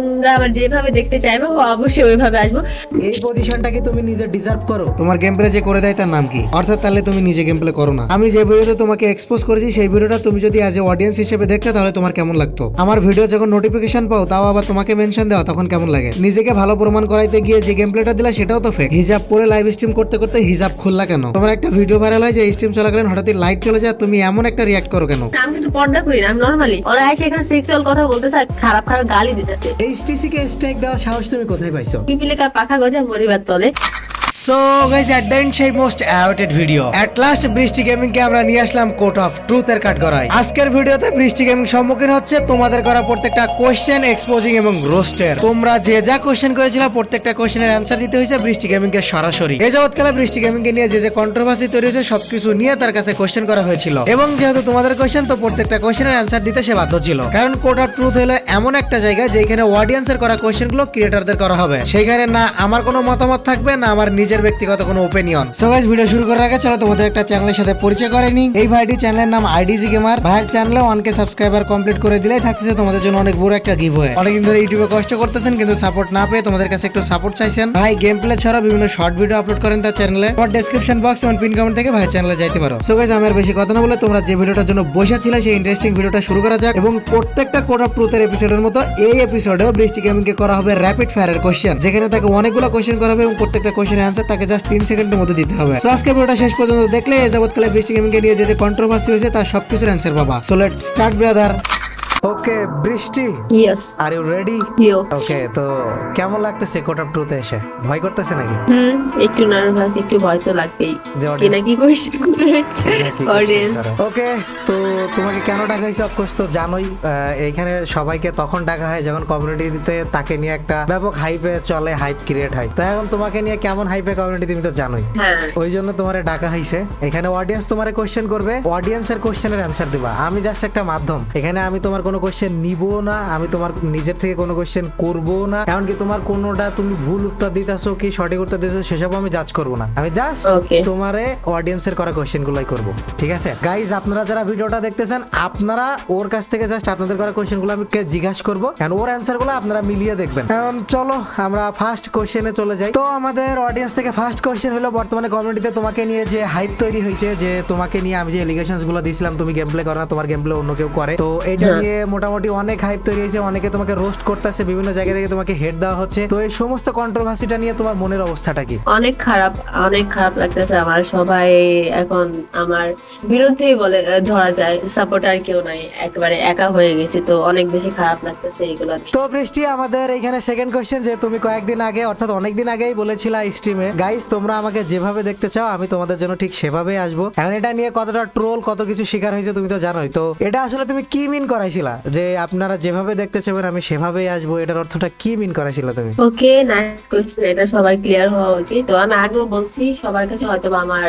তোমরা আবার যেভাবে দেখতে চাইবে অবশ্যই ওইভাবে আসব। এই পজিশনটা তুমি নিজে ডিজার্ভ করো? তোমার গেম প্লে যে করে দেয় তার নাম কি? অর্থাৎ তাহলে তুমি নিজে গেম প্লে করো না। আমি যে ভিডিওতে তোমাকে এক্সপোজ করেছি সেই ভিডিওটা তুমি যদি অ্যাজ এ অডিয়েন্স হিসেবে দেখতে তাহলে তোমার কেমন লাগতো? আমার ভিডিও যখন নোটিফিকেশন পাও তাও আবার তোমাকে মেনশন দেওয়া তখন কেমন লাগে? নিজেকে ভালো প্রমাণ করাইতে গিয়ে যে গেম প্লেটা দিলা সেটাও তো ফেক হিজাব পরে লাইভ স্ট্রিম করতে করতে হিজাব খুললা কেন? তোমার একটা ভিডিও ভাইরাল হয় যে স্ট্রিম চলাকালীন হঠাৎই লাইট চলে যায় তুমি এমন একটা রিয়াক্ট করো কেন? আমি কিন্তু পর্দা করি না আমি নর্মালি ওরা এসে এখানে সেক্সুয়াল কথা বলতেছে আর খারাপ খারাপ গালি দিতেছে। এইচটিসি কে স্ট্রাইক দেওয়ার সাহস তুমি কোথায় পাইছো? পিপিলিকার পাখা গজা মরিবার তলে। সো গাইস এট দ্য সেই most awaited video at last Brishti gaming কে আমরা নিয়ে আসলাম কোর্ট অফ ট্রুথ এর কাট করাই আজকের ভিডিওতে বৃষ্টি গেমিং সম্মুখীন হচ্ছে তোমাদের করা প্রত্যেকটা কোশ্চেন এক্সপোজিং এবং রোস্টের তোমরা যে যা কোশ্চেন করেছিল, প্রত্যেকটা কোশ্চেনের অ্যান্সার দিতে হয়েছে বৃষ্টি গেমিং কে সরাসরি। এই যাবৎকালে বৃষ্টি গেমিং কে নিয়ে যে যে কন্ট্রোভার্সি তৈরি হয়েছে, সবকিছু নিয়ে তার কাছে কোশ্চেন করা হয়েছিল। এবং যেহেতু তোমাদের কোশ্চেন তো প্রত্যেকটা কোশ্চেনের অ্যান্সার দিতে সে বাধ্য ছিল। কারণ কোর্ট অফ ট্রুথ হলো এমন একটা জায়গা যেখানে অডিয়েন্সের করা কোশ্চেনগুলো ক্রিয়েটারদের করা হবে। সেইখানে না আমার কোনো মতামত থাকবে, না আমার নিজের ব্যক্তিগত কোনো ওপিনিয়ন সো গাইস ভিডিও শুরু করার আগে চলো তোমাদের একটা চ্যানেলের সাথে পরিচয় করে নিই। এই ভাইটি চ্যানেলের নাম আইডিজি গেমার ভাইয়ের চ্যানেলে ওয়ানকে সাবস্ক্রাইবার কমপ্লিট করে দিলেই থাকতেছে তোমাদের জন্য অনেক বড় একটা গিভ হয়ে অনেকদিন ধরে ইউটিউবে কষ্ট করতেছেন, কিন্তু সাপোর্ট না পেয়ে তোমাদের কাছে একটু সাপোর্ট চাইছেন। ভাই গেম প্লে ছাড়াও বিভিন্ন শর্ট ভিডিও আপলোড করেন তার চ্যানেলে তোমার ডেসক্রিপশন বক্স এবং পিন কমেন্ট থেকে ভাই চ্যানেলে যাইতে পারো। সো গাইস আমি আর বেশি কথা না বলে তোমরা যে ভিডিওটার জন্য বসেছিলে সেই ইন্টারেস্টিং ভিডিওটা শুরু করা যাক এবং প্রত্যেকটা অফ ট্রুথের এপিসোডের মতো এই এপিসোডেও বৃষ্টি গেমিং কে করা হবে র্যাপিড ফায়ারের কোশ্চেন যেখানে তাকে অনেকগুলো কোশ্চেন করা হবে এবং প্রত্যেকটা কোশ্চেনের অ্যান্সার তাকে জাস্ট তিন সেকেন্ডের মধ্যে দিতে হবে। তো আজকে ভিডিওটা শেষ পর্যন্ত দেখলে, যাবৎকালে বৃষ্টি গেমকে নিয়ে যে যে কন্ট্রোভার্সি হয়েছে, তার সবকিছুর অ্যান্সার পাবা। So let start brother okay Brishti yes are you ready okay তো কেমন লাগতেছে কোট অফ ট্রুথে এসে? ভয় করতেছে নাকি? হুম একটু নার্ভাস একটু ভয় তো লাগবেই। যে কি audience- না কি কোয়েশ্চেন করে? অডিয়েন্স ওকে তো তোমাকে কেন ডাকা হয়েছে? অফকোর্স তো জানোই এইখানে সবাইকে তখন ডাকা হয় যখন কমিউনিটিতে তাকে নিয়ে একটা ব্যাপক হাইপে চলে হাইপ ক্রিয়েট হয়। তো এখন তোমাকে নিয়ে কেমন হাইপে কমিউনিটি তুমি তো জানোই। হ্যাঁ। ওই জন্য তোমারে ডাকা হয়েছে। এখানে অডিয়েন্স তোমারে কোশ্চেন করবে অডিয়েন্সের কোশ্চেনের অ্যান্সার দিবা। আমি জাস্ট একটা মাধ্যম। এখানে আমি তোমার কোনো কোশ্চেন নিব না আমি তোমার নিজের থেকে কোনো কোশ্চেন করব না। এমনকি তোমার কোনোটা তুমি ভুল উত্তর দিতেছো কি সঠিক উত্তর দিতেছো সেসব আমি জাজ করব না। আমি জাস্ট তোমারে অডিয়েন্সের করা কোশ্চেন গুলাই করব ঠিক আছে? গাইজ আপনারা যারা ভিডিওটা দেখতেছেন আপনারা ওর কাছ থেকে জাস্ট আপনাদের করা কোশ্চেনগুলো আমি জিজ্ঞাসা করব and ওর অ্যান্সারগুলো আপনারা মিলিয়ে দেখবেন। এখন চলো আমরা ফার্স্ট কোশ্চেনে চলে যাই। তো আমাদের অডিয়েন্স থেকে ফার্স্ট কোশ্চেন হলো বর্তমানে কমিউনিটিতে তোমাকে নিয়ে যে হাইপ তৈরি হয়েছে যে তোমাকে নিয়ে আমি যে এলিগেশনসগুলো দিয়েছিলাম তুমি গেম প্লে করো না তোমার গেম প্লে অন্য কেউ করে। তো এটা হ্যাঁ। নিয়ে মোটামুটি অনেক হাইপ তৈরি হয়েছে অনেকে তোমাকে রোস্ট করতেছে বিভিন্ন জায়গা থেকে তোমাকে হেড দেওয়া হচ্ছে। তো এই সমস্ত কন্ট্রোভার্সিটা নিয়ে তোমার মনের অবস্থাটা কি? অনেক খারাপ অনেক খারাপ লাগতেছে আমার। সবাই এখন আমার বিরুদ্ধেই বলে ধরা যায়। সাপোর্টার কেউ নাই একেবারে একা হয়ে গেছি তো অনেক বেশি খারাপ লাগতেছে এগুলো তো বৃষ্টি আমাদের এখানে সেকেন্ড কোশ্চেন যে তুমি কয়েকদিন আগে অর্থাৎ অনেকদিন আগেই বলেছিলা স্ট্রিমে গাইস তোমরা আমাকে যেভাবে দেখতে চাও আমি তোমাদের জন্য ঠিক সেভাবেই আসব। এখন এটা নিয়ে কতটা ট্রোল কত কিছু শিকার হয়েছে তুমি তো জানোই। তো এটা আসলে তুমি কি মিন করাইছিলা? যে আপনারা যেভাবে দেখতে চাবেন আমি সেভাবেই আসব। এটার অর্থটা কি মিন করাইছিল তুমি? ওকে নাইস কোশ্চেন এটা সবার ক্লিয়ার হওয়া উচিত। তো আমি আগেও বলছি, সবার কাছে হয়তো আমার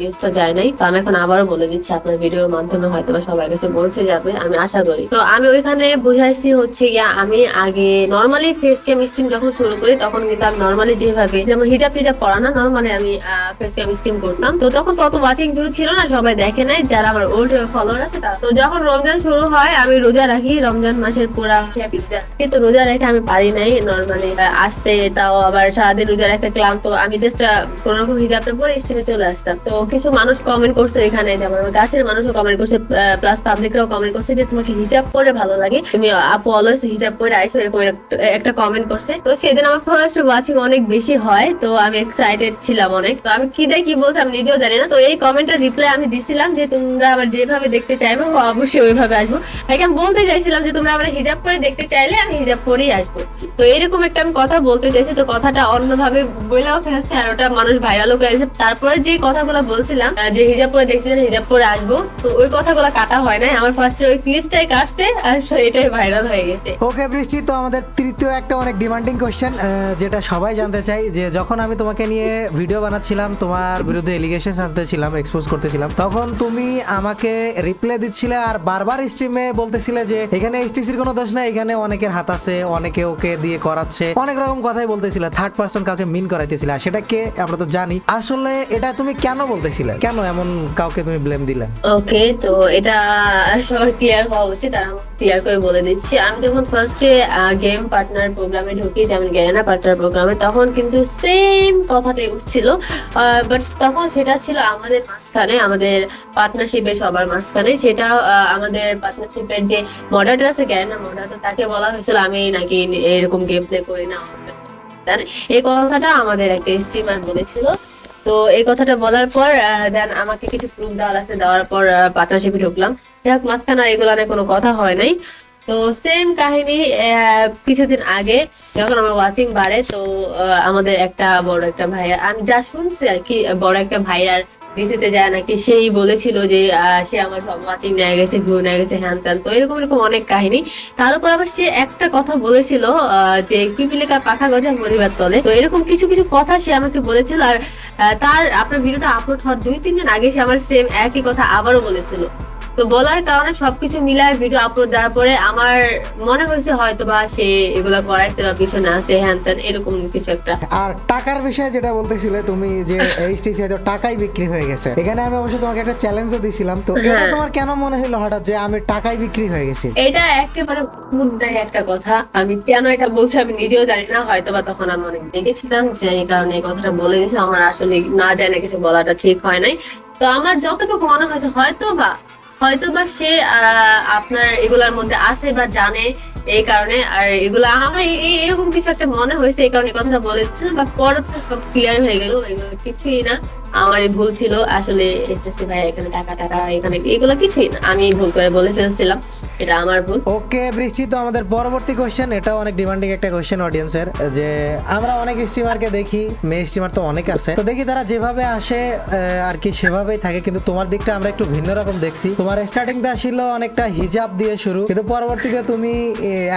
নিউজটা যায় নাই। তো আমি এখন আবারও বলে দিচ্ছি, আপনার ভিডিওর মাধ্যমে হয়তো সবার কাছে পৌঁছে যাবে, আমি আশা করি। তো আমি ওইখানে বুঝাইছি হচ্ছে গিয়া, আমি আগে নর্মালি ফেস ক্যাম স্ট্রিম যখন শুরু করি, তখন কিন্তু আমি নর্মালি যেভাবে যেমন হিজাব টিজাব পরা না নর্মালি আমি ফেস ক্যাম স্ট্রিম করতাম। তো তখন তত ওয়াচিং ভিউ ছিল না, সবাই দেখে নাই। যারা আমার ওল্ড ফলোয়ার আছে। তো যখন রমজান শুরু হয়, আমি রোজা রাখি, রমজান মাসের happy কিন্তু রোজা রেখে আমি পারি নাই নর্মালি আসতে তাও আবার সারাদিন রোজা রাখতে ক্লান্ত। আমি জাস্ট কোন রকম হিজাবটা পরে স্ট্রিমে চলে আসতাম। তো কিছু মানুষ কমেন্ট করছে এখানে, যেমন গাছের মানুষও কমেন্ট করছে প্লাস পাবলিকরাও কমেন্ট করছে যে, তোমাকে হিজাব পরে ভালো লাগে? তুমি আপু অলওয়েজ হিজাব পরে আইসো, এরকম একটা- কমেন্ট করছে। তো সেদিন আমার ফার্স্ট ওয়াচিং অনেক বেশি হয়। তো আমি এক্সাইটেড ছিলাম অনেক। তো আমি কি কি বলছে আমি নিজেও জানি না। তো এই কমেন্টের রিপ্লাই আমি দিছিলাম যে, তোমরা আবার যেভাবে দেখতে চাইব অবশ্যই ওইভাবে আসব। তাকে আমি বলতে চাইছিলাম যে তোমরা আবার হিজাব পরে দেখতে চাইলে আমি হিজাব পরেই আসব। তো এরকম একটা আমি কথা বলতে চাইছি, তো কথাটা অন্যভাবে বলেও ফেলছে আর ওটা মানুষ ভাইরালও করেছে। তারপরে যে কথাগুলো বলছিলাম যে হিজাব পরে দেখছিলাম হিজাব পরে আসব, তো ওই কথাগুলো কাটা হয় নাই। আমার ফার্স্টে ওই ক্লিপটাই কাটছে আর এটাই ভাইরাল হয়ে গেছে। ওকে বৃষ্টি, তো আমাদের তৃতীয় একটা অনেক ডিমান্ডিং কোশ্চেন যেটা সবাই জানতে চাই যে যখন আমি তোমাকে নিয়ে ভিডিও বানাচ্ছিলাম, তোমার বিরুদ্ধে এলিগেশন আনতেছিলাম এক্সপোজ করতেছিলাম, তখন তুমি আমাকে রিপ্লাই দিচ্ছিলে আর বারবার স্ট্রিমে বলতেছিলে যে, এখানে এসটিসির কোনো দোষ নাই, এখানে অনেকের হাত আছে, অনেকে ওকে দিয়ে করাচ্ছে। অনেক রকম কথাই বলতেছিল থার্ড পার্সন কাউকে মিন করাইতেছিল। সেটা কে? আমরা তো জানি। আসলে এটা তুমি কেন বলতেছিলে? কেন এমন কাউকে তুমি ব্লেম দিলে? ওকে তো এটা সবার ক্লিয়ার হওয়া উচিত আর ক্লিয়ার করে বলে দিচ্ছি। আমি যখন ফার্স্টে গেম পার্টনার প্রোগ্রামে ঢুকি, যেমন পার্টনার প্রোগ্রামে তখন কিন্তু সেম কথাটাই উঠছিল। বাট তখন সেটা ছিল আমাদের মাঝখানে, আমাদের পার্টনারশিপের সবার মাঝখানে। সেটা আমাদের পার্টনারশিপের যে মডারেটর আছে তাকে বলা হয়েছিল, আমি নাকি এরকম গেম প্লে করি না এই কথাটা আমাদের একটা স্ট্রিমার বলেছিল। তো এই কথাটা বলার পর দেন আমাকে কিছু প্রুফ দেওয়া লাগছে, দেওয়ার পর পার্টনারশিপে ঢুকলাম। যাক, মাঝখানে এগুলো নিয়ে কোনো কথা হয় নাই। তো সেম কাহিনী কিছুদিন আগে যখন আমার ওয়াচিং বাড়ে, তো আমাদের একটা বড় একটা ভাইয়া, আমি যা শুনছি আর কি, বড় একটা ভাইয়ার ডিসিতে যায় নাকি, সেই বলেছিল যে সে আমার সব ওয়াচিং নিয়ে গেছে ভিউ নিয়ে গেছে, হ্যান ত্যান, তো এরকম এরকম অনেক কাহিনী। তার উপর আবার সে একটা কথা বলেছিল যে পিপিলিকার পাখা গজা পরিবার তলে। তো এরকম কিছু কিছু কথা সে আমাকে বলেছিল, আর তার আপনার ভিডিওটা আপলোড হওয়ার দুই, তিন দিন আগে সে আমার সেম একই কথা আবারও বলেছিল। তো বলার কারণে সবকিছু মিলায় ভিডিও আপলোড দেওয়ার পরে আমার মনে হয়েছে হয়তো বা সে এগুলা করাইছে বা পিছনে আছে হ্যান ত্যান এরকম কিছু একটা। আর টাকার বিষয়ে যেটা বলতেছিলে তুমি যে এইচটিসি হয়তো টাকাই বিক্রি হয়ে গেছে। এখানে আমি অবশ্য তোমাকে একটা চ্যালেঞ্জও দিছিলাম। তো এটা হ্যাঁ। তোমার কেন মনে হলো হঠাৎ যে আমি টাকাই বিক্রি হয়ে গেছি? এটা একেবারে মুদ্রায় একটা কথা। আমি কেন এটা বলছি আমি নিজেও জানি না হয়তো বা তখন আমি অনেক দেখেছিলাম যে এই কারণে এই কথাটা বলে দিয়েছে। আমার আসলে না জানে কিছু বলাটা ঠিক হয় নাই। তো আমার যতটুকু মনে হয়েছে হয়তো বা হয়তো বা সে আপনার এগুলার মধ্যে আছে বা জানে এই কারণে, আর এগুলো আমার এরকম কিছু একটা মনে হয়েছে এই কারণে কথাটা বলেছিলাম, বা পরে তো সব ক্লিয়ার হয়ে গেল, এগুলো কিছুই না। ভুল ছিল। আসলে এসএসসি ভাই এখানে টাকা টাকা, এখানে এগুলো কিছুই না। আমি ভুল করে বলে এটা আমার ভুল। ওকে, বৃষ্টি তো আমাদের পরবর্তী কোশ্চেন এটাও অনেক ডিমান্ডিং একটা কোশ্চেন অডিয়েন্সের যে আমরা অনেক দেখি, মেয়ে তো অনেক আছে। তো দেখি তারা যেভাবে আসে আর কি সেভাবেই থাকে। কিন্তু তোমার দিকটা আমরা একটু ভিন্ন রকম দেখছি। তোমার স্টার্টিংটা ছিল অনেকটা হিজাব দিয়ে শুরু। কিন্তু পরবর্তীতে তুমি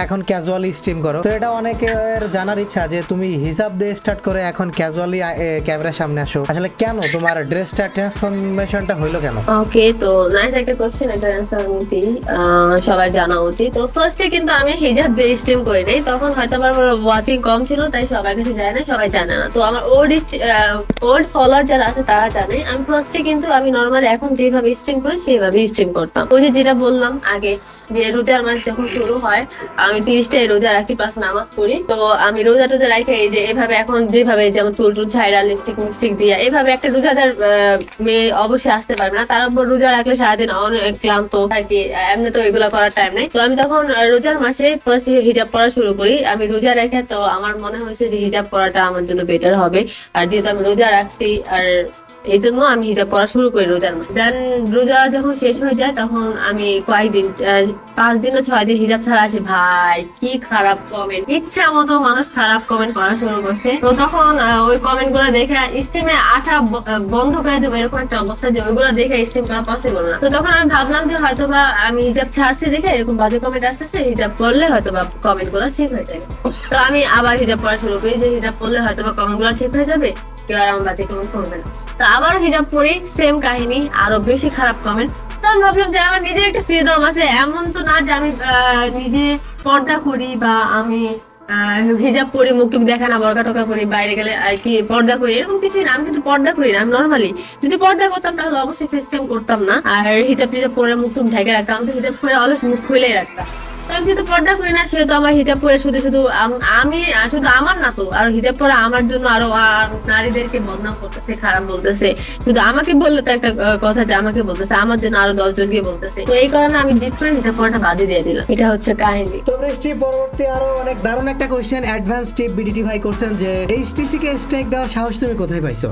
এখন ক্যাজুয়ালি স্ট্রিম করো। তো এটা অনেকের জানার ইচ্ছা যে তুমি হিজাব দিয়ে স্টার্ট করে এখন ক্যাজুয়ালি ক্যামেরার সামনে আসো। আসলে কেন তোমার ড্রেসটা ট্রান্সফরমেশনটা হইল কেন? ওকে তো নাইস একটা কোশ্চেন এটা অ্যান্সার আমি সবার জানা উচিত। তো ফার্স্টে কিন্তু আমি হিজাব দিয়ে স্ট্রিম করি নাই, তখন হয়তো আমার ওয়াচিং কম ছিল, তাই সবার কাছে যায় না, সবাই জানে না। তো আমার ওল্ড ওল্ড ফলোয়ার যারা আছে, তারা জানে। আমি ফার্স্টে কিন্তু আমি নর্মালি এখন যেভাবে স্ট্রিম করি সেভাবে স্ট্রিম করতাম। ওই যে যেটা বললাম আগে যে রোজার মাস যখন শুরু হয়, আমি তিরিশটাই রোজা রাখি প্লাস নামাজ পড়ি। তো আমি রোজা টোজা রাখি, এই যে এভাবে এখন যেভাবে যেমন চুল টুল ছাইরা লিপস্টিক মিপস্টিক দিয়া, এভাবে একটা রোজাদার মেয়ে অবশ্যই আসতে পারবে না। তার উপর রোজা রাখলে সারাদিন অনেক ক্লান্ত থাকি, এমনি তো এগুলো করার টাইম নেই। তো আমি তখন রোজার মাসে ফার্স্ট হিজাব পড়া শুরু করি। আমি রোজা রেখে তো আমার মনে হয়েছে যে হিজাব পড়াটা আমার জন্য বেটার হবে। আর যেহেতু আমি রোজা রাখছি, আর এই জন্য আমি হিজাব পড়া শুরু করি রোজার মাসে দেন রোজা যখন শেষ হয়ে যায়, তখন আমি কয়েকদিন পাঁচ দিন না ছয় দিন হিজাব ছাড়া আসি। ভাই, কি খারাপ কমেন্ট ইচ্ছা মতো মানুষ খারাপ কমেন্ট করা শুরু করছে। তো তখন ওই কমেন্টগুলো দেখে স্ট্রিমে আসা বন্ধ করে দেবো এরকম একটা অবস্থা যে ওইগুলো দেখে স্ট্রিম করা পসিবল না। তো তখন আমি ভাবলাম যে হয়তো বা আমি হিজাব ছাড়ছি দেখে এরকম বাজে কমেন্ট আসতেছে, হিজাব পড়লে হয়তো বা কমেন্টগুলো ঠিক হয়ে যাবে। তো আমি আবার হিজাব পড়া শুরু করি যে হিজাব পড়লে হয়তো বা কমেন্টগুলো ঠিক হয়ে যাবে। কেউ কমেন্ট করবে না। তো আবারও হিজাব পড়ি সেম কাহিনী, আরও বেশি খারাপ কমেন্ট তো আমি ভাবলাম যে আমার নিজের একটা ফ্রিডম আছে। এমন তো না যে আমি নিজে পর্দা করি বা আমি হিজাব পরি, মুখ টুক দেখা না বরকা টকা করি, বাইরে গেলে আর কি পর্দা করি, এরকম কিছুই না। আমি কিন্তু পর্দা করি না, আমি নর্মালি যদি পর্দা করতাম তাহলে অবশ্যই ফেস ক্যাম করতাম না। আর হিজাব টিজাব পরে মুখ টুক ঢেকে রাখতাম, আমি তো হিজাব পরে অলওয়েজ মুখ খুলেই রাখতাম। আমি যেহেতু পর্দা করি না সেহেতু আমার হিজাব পরে শুধু শুধু আমি শুধু আমার না তো আর হিজাব পরে আমার জন্য আরও নারীদেরকে বদনাম করতেছে খারাপ বলতেছে। শুধু আমাকে বললে তো একটা কথা যে আমাকে বলতেছে আমার জন্য আরও দশ জনকে বলতেছে। তো এই কারণে আমি জিত করে হিজাব পরাটা বাদই দিয়ে দিলাম। এটা হচ্ছে কাহিনী। তো বৃষ্টি পরবর্তী আরও অনেক দারুণ একটা কোশ্চেন অ্যাডভান্স টিপ বিডিটি ভাই করছেন যে এইচটিসি কে স্ট্রাইক দেওয়ার সাহস তুমি কোথায় পাইছো?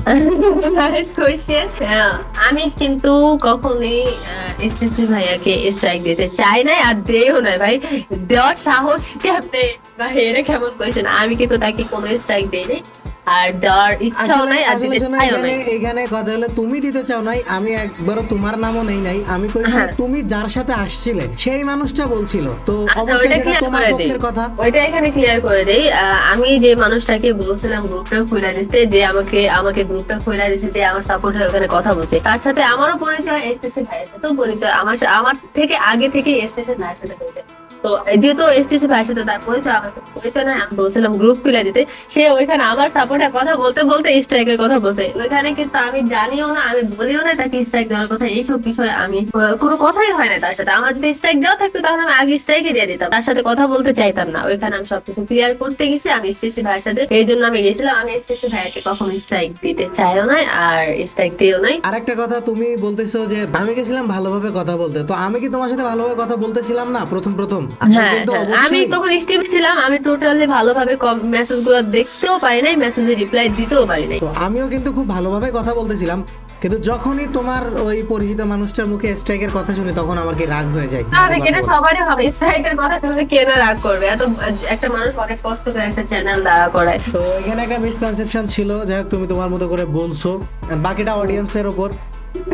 হ্যাঁ, আমি কিন্তু কখনোই এসটিসি ভাইয়াকে স্ট্রাইক দিতে চাই নাই আর দেও নাই ভাই। দেওয়ার সাহস কেমনে? ভাই এটা কেমন কোয়েশ্চেন আমি কিন্তু তাকে কোনো স্ট্রাইক দেই নাই আর দেওয়ার ইচ্ছাও নাই আর দিতে চাইও নাই। এখানে কথা হলো তুমি দিতে চাও নাই আমি একবারও তোমার নামও নেই নাই। আমি কইছি হ্যাঁ। তুমি যার সাথে আসছিলে সেই মানুষটা বলছিল। তো আচ্ছা অবশ্যই ওইটা সেটা ক্লিয়ার তোমার পক্ষের কথা। ওইটা এখানে ক্লিয়ার করে দেই। আমি যে মানুষটাকে বলছিলাম গ্রুপটা খুলে দিতে যে আমাকে আমাকে গ্রুপটা খুলে দিছে যে আমার সাপোর্ট হয়ে ওখানে কথা বলছে। তার সাথে আমারও পরিচয় এসটিসি ভাইয়ের সাথেও পরিচয়। আমার আমার থেকে আগে থেকে এসটিসি ভাইয়ের সাথে পরিচয় তো যেহেতু এসটিসি তার পরিচয় আমার পরিচয় নাই আমি বলছিলাম গ্রুপ খুলে দিতে। সে ওইখানে আমার কথা বলতে বলতে স্ট্রাইকের কথা বলছে। ওইখানে কিন্তু আমি জানিও না, আমি বলিও না তাকে স্ট্রাইক দেওয়ার কথা। এইসব বিষয়ে আমি কোনো কথাই হয় না তার সাথে। আমার যদি স্ট্রাইক দেওয়া থাকতো তাহলে আমি আগে স্ট্রাইকে দিয়ে দিতাম। তার সাথে কথা বলতে চাইতাম না। ওইখানে আমি সবকিছু ক্লিয়ার করতে গেছি, আমি এসটিসি ভাইয়ের সাথে। এই জন্য আমি গেছিলাম, আমি এসটিসি ভাইয়াকে কখনো স্ট্রাইক দিতে চাইও নাই আর স্ট্রাইক দিও নাই। আরেকটা কথা, তুমি বলতেছো যে, আমি গেছিলাম ভালোভাবে কথা বলতে। তো আমি কি তোমার সাথে ভালোভাবে কথা বলতেছিলাম না? প্রথম প্রথম। আমি হ্যাঁ হ্যাঁ। তখন স্টিভে ছিলাম আমি টোটালি ভালোভাবে মেসেজগুলো দেখতেও পারি নাই মেসেজে রিপ্লাই দিতেও পারি নাই। তো আমিও কিন্তু খুব ভালোভাবে কথা বলতেছিলাম কিন্তু যখনই তোমার ওই পরিচিত মানুষটার মুখে স্ট্রাইকের কথা শুনি তখন আমার কি রাগ হয়ে যায় আমি এটা সবারই হবে স্ট্রাইকের কথা শুনলে কে না রাগ করবে? এত একটা মানুষ অনেক কষ্ট করে একটা চ্যানেল দাঁড়া করায়। তো এখানে একটা মিসকনসেপশন ছিল যাই হোক তুমি তোমার মতো করে বলছো বাকিটা অডিয়েন্সের ওপর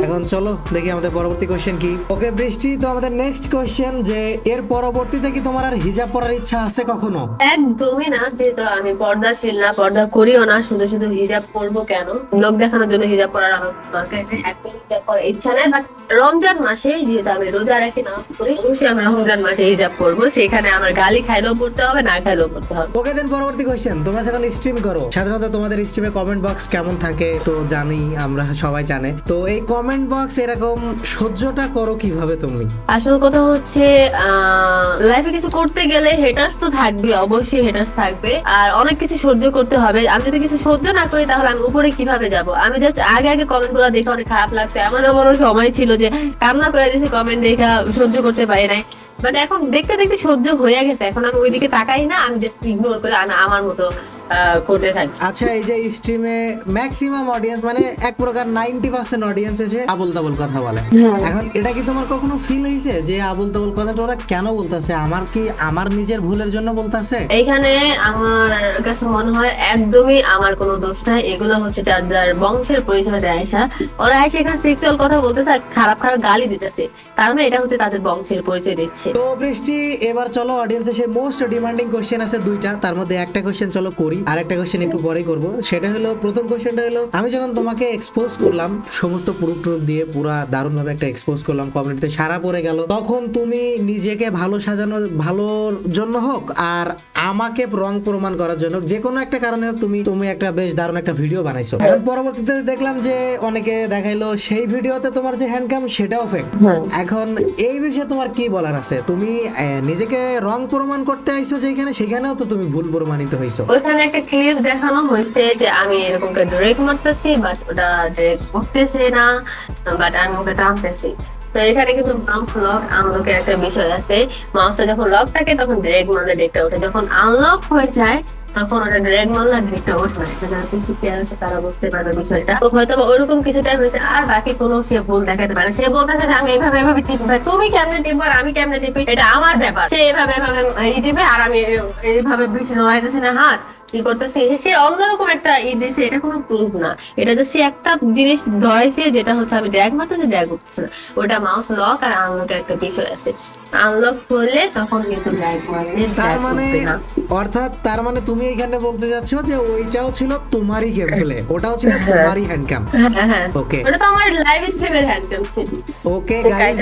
এখন চলো দেখি আমাদের পরবর্তী কোশ্চেন কি? ওকে বৃষ্টি তো আমাদের নেক্সট কোশ্চেন যে এর পরবর্তীতে কি তোমার আর হিজাব পরার ইচ্ছা আছে কখনো? একদমই না যেহেতু আমি পর্দাশীল না পর্দা করিও না শুধু শুধু হিজাব পরবো কেন? লোক দেখানোর জন্য হিজাব পরার আমার দরকার নেই একদম হিজাব ইচ্ছা নেই বাট রমজান মাসে যেহেতু আমি রোজা রাখি নামাজ পড়ি অবশ্যই আমি রমজান মাসে হিজাব পরবো সেখানে আমার গালি খাইলেও পড়তে হবে না খাইলেও পড়তে হবে। ওকে দেন পরবর্তী কোশ্চেন তোমরা যখন স্ট্রিম করো সাধারণত তোমাদের স্ট্রিমে কমেন্ট বক্স কেমন থাকে তো জানি আমরা সবাই জানে। তো এই কমেন্ট বক্স এরকম সহ্যটা করো কীভাবে তুমি? আসল কথা হচ্ছে লাইফে কিছু করতে গেলে হেটার্স তো থাকবে, অবশ্যই হেটার্স থাকবে। আর অনেক কিছু সহ্য করতে হবে। আমি যদি কিছু সহ্য না করি, তাহলে আমি উপরে কীভাবে যাব? আমি জাস্ট আগে আগে কমেন্টগুলো দেখে অনেক খারাপ লাগতো এমন এমনও সময় ছিল যে কান্না করে দিয়েছি কমেন্ট দেখা সহ্য করতে পারি নাই। বাট এখন দেখতে দেখতে সহ্য হয়ে গেছে। এখন আমি ওইদিকে তাকাই না, আমি জাস্ট ইগনোর করে আমি আমার মতো। করতে থাকি। আচ্ছা এই যে স্ট্রিমে ম্যাক্সিমাম অডিয়েন্স মানে এক প্রকার নাইনটি পার্সেন্ট অডিয়েন্স এসে আবল তাবল কথা বলে। এখন এটা কি তোমার কখনো ফিল হয়েছে যে আবল তাবল কথাটা ওরা কেন বলতেছে? আমার কি আমার নিজের ভুলের জন্য বলতেছে? এইখানে আমার কাছে মনে হয় একদমই আমার কোনো দোষ নাই। এগুলো হচ্ছে যার বংশের পরিচয় দেয় ওরা এসে এখানে সেক্সুয়াল কথা বলতেছে আর খারাপ খারাপ গালি দিতেছে। তার মানে এটা হচ্ছে তাদের বংশের পরিচয় দিচ্ছে। তো বৃষ্টি এবার চলো অডিয়েন্সে সে মোস্ট ডিমান্ডিং কোশ্চেন আছে দুইটা। তার মধ্যে একটা কোশ্চেন চলো করি। আর একটা কোশ্চেন একটু পরেই করব। সেটা হলো প্রথম কোশ্চেনটা হলো আমি যখন তোমাকে এক্সপোজ করলাম সমস্ত প্রুফ টুরুফ দিয়ে পুরা দারুণ ভাবে একটা এক্সপোজ করলাম কমিউনিটিতে সারা পড়ে গেল তখন তুমি নিজেকে ভালো সাজানোর ভালোর জন্য হোক আর আমাকে রং প্রমাণ করার জন্য যে কোনো একটা কারণে হোক তুমি তুমি একটা বেশ দারুণ একটা ভিডিও বানাইছো। এখন পরবর্তীতে দেখলাম যে অনেকে দেখাইলো সেই ভিডিওতে তোমার যে হ্যান্ডকাম সেটাও ফেক এখন এই বিষয়ে তোমার কি বলার আছে? তুমি আহ, নিজেকে রং প্রমাণ করতে আইছো যেখানে সেখানেও তো তুমি ভুল প্রমাণিত হইছো। ওইখানে একটা ক্লিপ দেখানো হয়েছে যে আমি এরকম ড্রেক মারতেছি বাট ওটা ড্রেক করতেছে না বাট আমি ওকে টানতেছি। তো এখানে কিন্তু মাউস লক আনলকের একটা বিষয় আছে। মাউসটা যখন লক থাকে, তখন ড্রেক মারলে ওঠে। যখন আনলক হয়ে যায়, তখন ওটা মারলে ওঠে না। যারা আছে, তারা বুঝতে পারবে বিষয়টা। তো হয়তো ওরকম কিছুটাই হয়েছে, আর বাকি কোনো সে ভুল দেখাতে পারে। সে বলতেছে যে, আমি এভাবে এভাবে টিপি, ভাই। তুমি কেমনে টিপো আর আমি কেমনে টিপি? এটা আমার ব্যাপার। সে এভাবে এভাবে টিপে আর আমি এইভাবে বৃষ্টি নড়াইতেছি না হাত। কি করতেছে। সে অন্যরকম একটা ই দিছে এটা কোনো প্রুফ না। এটা যে সে একটা জিনিস ধরাইছে যেটা হচ্ছে আমি ড্র্যাগ মারতেছি ড্র্যাগ করতেছে না। ওটা মাউস লক আর আনলক একটা বিষয় আছে। আনলক তখন কিন্তু ড্র্যাগ মারলে তার মানে অর্থাৎ তার মানে তুমি এখানে বলতে যাচ্ছ যে ওইটাও ছিল তোমারই গেম প্লে ওটাও ছিল তোমারই হ্যান্ডকাম হ্যাঁ হ্যাঁ ওকে ওটা তো আমার লাইভ স্ট্রিমের হ্যান্ডকাম ছিল। ওকে গাইস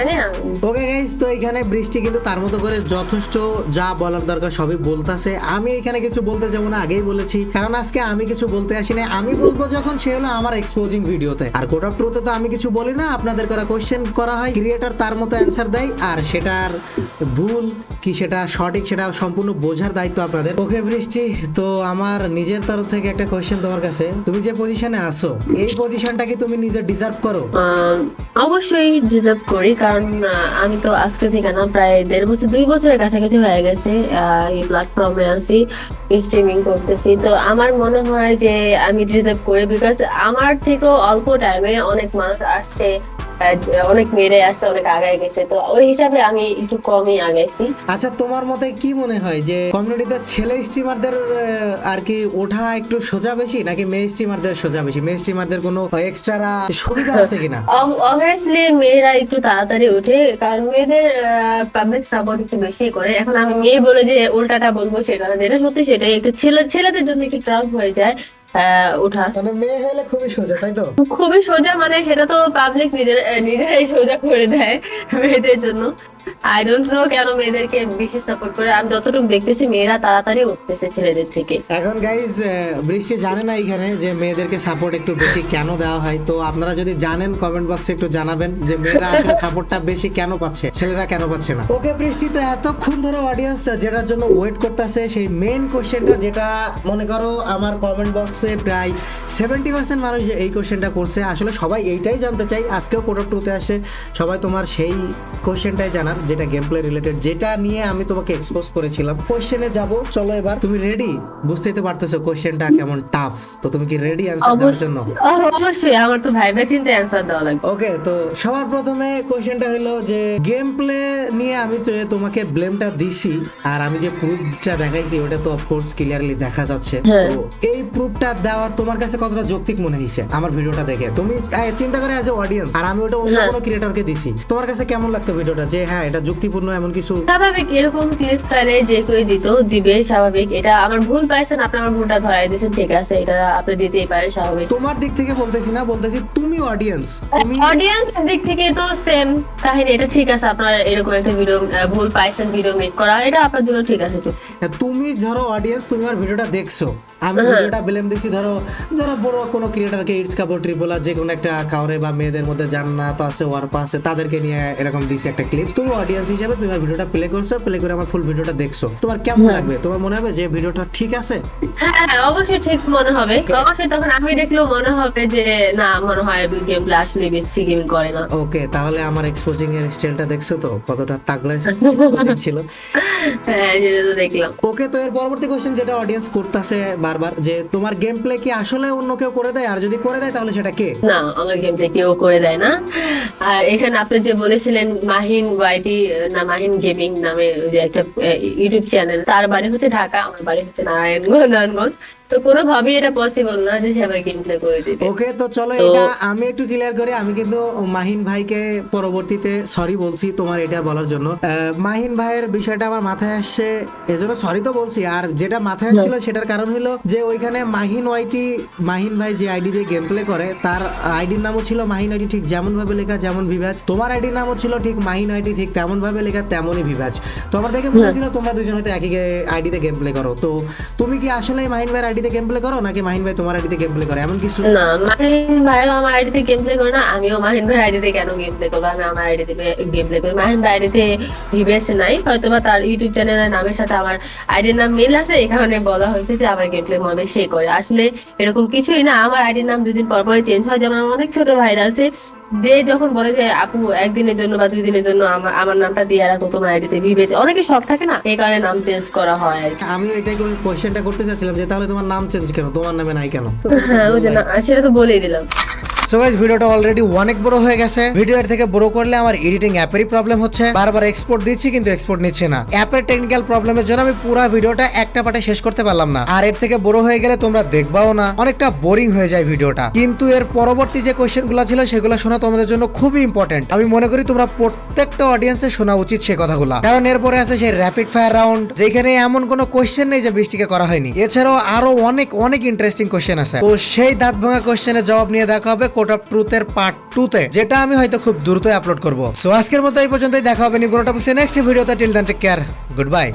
ওকে গাইস তো এখানে বৃষ্টি কিন্তু তার মতো করে যথেষ্ট যা বলার দরকার সবই বলতাছে। আমি এখানে কিছু বলতে যাব না আগেই বলেছি, কারণ আজকে আমি কিছু বলতে আসি না আমি বলব যখন সে হলো আমার এক্সপোজিং ভিডিওতে আর কোড অফ ট্রুতে তো আমি কিছু বলি না, আপনাদের করা কোশ্চেন করা হয় ক্রিয়েটার তার মতো অ্যান্সার দেয়, আর সেটার ভুল কি সেটা সঠিক সেটা সম্পূর্ণ বোঝার দায়িত্ব আপনাদের। ওকে বৃষ্টি, তো আমার নিজের তরফ থেকে একটা কোশ্চেন তোমার কাছে। তুমি যে পজিশনে আসো এই পজিশনটা কি তুমি নিজে ডিজার্ভ করো? অবশ্যই ডিজার্ভ করি, কারণ আমি তো আজকে থেকে না, প্রায় দেড় বছর, দুই বছরের কাছাকাছি হয়ে গেছে এই প্ল্যাটফর্মে আছি স্ট্রিমিং করতেছি তো আমার মনে হয় যে আমি ডিজার্ভ করি বিকজ আমার থেকেও অল্প টাইমে অনেক মানুষ আসছে। অনেক মেয়েরাই আসছে অনেক আগায় গেছে। তো ওই হিসাবে আমি একটু কমই আগাইছি। আচ্ছা তোমার মতে কি মনে হয় যে কমিউনিটিতে ছেলে স্ট্রিমারদের আর কি ওঠা একটু সোজা বেশি নাকি মেয়ে স্ট্রিমারদের সোজা বেশি? মেয়ে স্ট্রিমারদের কোনো এক্সট্রা সুবিধা আছে কিনা? অবভিয়াসলি মেয়েরা একটু তাড়াতাড়ি ওঠে কারণ মেয়েদের পাবলিক সাপোর্ট একটু বেশি করে। এখন আমি মেয়ে বলে যে উল্টাটা বলব সেটা যেটা সত্যি সেটাই। একটু ছেলে ছেলেদের জন্য একটু ট্রাফ হয়ে যায়। ওঠার মানে মেয়ে হলে খুবই সোজা তাই তো? খুবই সোজা মানে সেটা তো পাবলিক নিজের নিজেরাই সোজা করে দেয় মেয়েদের জন্য। আই ডোন্ট নো কেন মেয়েদেরকে বেশি সাপোর্ট করে। আমি যতটুকু দেখতেছি, মেয়েরা তাড়াতাড়ি উঠতেছে ছেলেদের থেকে। এখন গাইজ বৃষ্টি জানে না এখানে যে মেয়েদেরকে সাপোর্ট একটু বেশি কেন দেওয়া হয়। তো আপনারা যদি জানেন কমেন্ট বক্সে একটু জানাবেন যে মেয়েরা আসলে সাপোর্টটা বেশি কেন পাচ্ছে, ছেলেরা কেন পাচ্ছে না। ওকে, বৃষ্টি তো এতক্ষণ ধরে অডিয়েন্স যেটার জন্য ওয়েট করতেছে, সেই মেইন কোশ্চেনটা যেটা, মনে করো আমার কমেন্ট বক্সে প্রায় সেভেন্টি পার্সেন্ট মানুষ যে এই কোশ্চেনটা করছে। আসলে সবাই এইটাই জানতে চাই আজকেও কোডক টুতে আসে। সবাই তোমার সেই কোশ্চেনটাই জানার যেটা গেম প্লে রিলেটেড যেটা নিয়ে আমি তোমাকে এক্সপোজ করেছিলাম। কোশ্চেনে যাব চলো এবার। তুমি রেডি বুঝতেই তো পারতেছো কোশ্চেনটা কেমন টাফ তো তুমি কি রেডি অ্যান্সার দেওয়ার জন্য? অবশ্যই। আমার তো ভাইবা চিন্তা অ্যান্সার দেওয়া লাগবে। ওকে তো সবার প্রথমে কোশ্চেনটা হলো যে গেম প্লে নিয়ে আমি তো তোমাকে ব্লেমটা দিছি আর আমি যে প্রুফটা দেখাইছি ওটা তো অফকোর্স ক্লিয়ারলি দেখা যাচ্ছে। হ্যাঁ। তো এই প্রুফটা দেওয়ার তোমার কাছে কতটা যৌক্তিক মনে হয়েছে আমার ভিডিওটা দেখে। তুমি চিন্তা করে অ্যাজ এ অডিয়েন্স আর আমি ওটা অন্য হ্যাঁ। কোনো ক্রিয়েটরকে দিছি। তোমার কাছে কেমন লাগতো ভিডিওটা যে হ্যাঁ এটা যুক্তিপূর্ণ এমন কিছু? স্বাভাবিক এরকম ফাইলে যে কেউ দিত দিবে স্বাভাবিক। এটা আমার ভুল পাইছেন আপনি আমার ভুলটা ধরাই দিয়েছেন ঠিক আছে এটা আপনি দিতেই পারেন স্বাভাবিক। তোমার দিক থেকে বলতেছি না বলতেছি তুমি অডিয়েন্স তুমি অডিয়েন্স দিক থেকে তো সেম কাহিনী এটা ঠিক আছে আপনার এরকম একটা ভিডিও ভুল পাইছেন ভিডিও মেক করা এটা আপনার জন্য ঠিক আছে তুমি ধরো অডিয়েন্স তুমি আমার ভিডিওটা দেখছ। আমি হ্যাঁ। ভিডিওটা ব্লেম দিছি ধরো ধরো বড় কোনো ক্রিয়েটারকে ইটস কাপড় ট্রিপোলা যে কোনো একটা কাউরে বা মেয়েদের মধ্যে জান্নাত আছে ওয়ারপা আছে তাদেরকে নিয়ে এরকম দিছি একটা ক্লিপ তুমি অডিয়েন্স হিসেবে তুমি ভিডিওটা প্লে করছ প্লে করে আমার ফুল ভিডিওটা দেখছ। তোমার কেমন লাগবে? তোমার মনে হবে যে ভিডিওটা ঠিক আছে? হ্যাঁ হ্যাঁ, অবশ্যই ঠিক মনে হবে। অবশ্যই তখন আমি দেখলেও মনে হবে যে না মনে হয় গেম প্লে আসলে বেশি গেমিং করে না। ওকে তাহলে আমার এক্সপোজিং এর স্টাইলটা দেখছ তো? কতটা exposing ছিল। হ্যাঁ সেটা তো দেখলাম। ওকে তো এর পরবর্তী কোশ্চেন যেটা অডিয়েন্স করতেছে বারবার যে তোমার গেম প্লে কি আসলে অন্য কেউ করে দেয়? আর যদি করে দেয় তাহলে সেটা কে? না আমার গেমটা কেউ করে দেয় না। আর এখানে আপনি যে বলেছিলেন মাহিন ওয়াইটি না মাহিন গেমিং নামে যে একটা ইউটিউব চ্যানেল তার বাড়ি হচ্ছে ঢাকা আমার বাড়ি হচ্ছে নারায়ণগঞ্জ নারায়ণগঞ্জ। তো এটা পসিবল না যে সে আমার গেম প্লে করে দিবে। ওকে তো চলো এটা আমি একটু ক্লিয়ার করি আমি কিন্তু মাহিন ভাইকে পরবর্তীতে সরি বলছি তোমার এটা বলার জন্য মাহিন ভাইয়ের বিষয়টা আমার মাথায় আসছে এজন্য সরি তো বলছি আর যেটা মাথায় আসছিল সেটার কারণ হলো যে ওইখানে মাহিন ওয়াইটি মাহিন ভাই যে আইডি দিয়ে গেম প্লে করে তার আইডির নামও ছিল মাহিন আইডি ঠিক যেমন ভাবে লেখা যেমন ভিভাজ তোমার আইডির নামও ছিল ঠিক মাহিন আইডি ঠিক তেমন ভাবে লেখা তেমনই ভিভাজ। তো আমার দেখে মনে হচ্ছিল তোমরা দুজন হয়তো একই আইডিতে গেম প্লে করো। তো তুমি কি আসলে মাহিন ভাইয়ের আইডিতে গেম প্লে করো নাকি মাহিন ভাই তোমার আইডিতে গেম প্লে করে? এমন কিছু? না মাহিন ভাই আমার আইডিতে গেম প্লে করে না আমিও মাহিন ভাই আইডিতে কেন গেম প্লে করব? আমি আমার আইডিতে গেম প্লে করি। মাহিন ভাই আইডিতে ভিভেস নাই হয়তো বা তার ইউটিউব চ্যানেলের নামের সাথে আমার আইডির নাম মিল আছে এই কারণে বলা হয়েছে যে আমার গেম প্লে মনে সে করে। আসলে এরকম কিছুই না আমার আইডির নাম দুদিন পর পরে চেঞ্জ হয়। যেমন আমার অনেক ছোট ভাইরা আছে যে যখন বলে যে আপু একদিনের জন্য বা দুই দিনের জন্য আমার আমার নামটা দিয়ে রাখো তোমার আইডিতে ভিভেস অনেকে শখ থাকে না এই কারণে নাম চেঞ্জ করা হয়। আমি এটাই কোশ্চেনটা করতে চাচ্ছিলাম যে তাহলে তোমার নাম চেঞ্জ কেন? তোমার নামে নাই কেন? হ্যাঁ ওই যে না সেটা তো বলেই দিলাম। সো গাইস ভিডিওটা অলরেডি অনেক বড় হয়ে গেছে। ভিডিও এর থেকে বড় করলে আমার এডিটিং অ্যাপেরই প্রবলেম হচ্ছে। বারবার এক্সপোর্ট দিচ্ছি, কিন্তু এক্সপোর্ট নিচ্ছে না। অ্যাপের টেকনিক্যাল প্রবলেমের জন্য আমি পুরো ভিডিওটা একটা পাটে শেষ করতে পারলাম না। আর এর থেকে বড় হয়ে গেলে তোমরা দেখবাও না। অনেকটা বোরিং হয়ে যায় ভিডিওটা। কিন্তু এর পরবর্তী যে কোশ্চেনগুলো ছিল, সেগুলো শোনা তোমাদের জন্য খুবই ইম্পর্টেন্ট আমি মনে করি তোমরা প্রত্যেকটা অডিয়েন্সের শোনা উচিত সে কথাগুলো। কারণ এরপরে আছে সেই র্যাপিড ফায়ার রাউন্ড যেখানে এমন কোনো কোশ্চেন নেই যে বৃষ্টিকে করা হয়নি। এছাড়াও আরও অনেক অনেক ইন্টারেস্টিং কোশ্চেন আছে। তো সেই দাঁত ভাঙা কোশ্চেনের জবাব নিয়ে দেখা হবে। কোর্ট অফ ট্রুথের পার্ট টু তে, যেটা আমি হয়তো খুব দ্রুতই আপলোড করব। সো আজকের মতো এই পর্যন্তই, দেখা হবে নি কোনো টপিক্সে নেক্সট ভিডিওতে। Till then take care good bye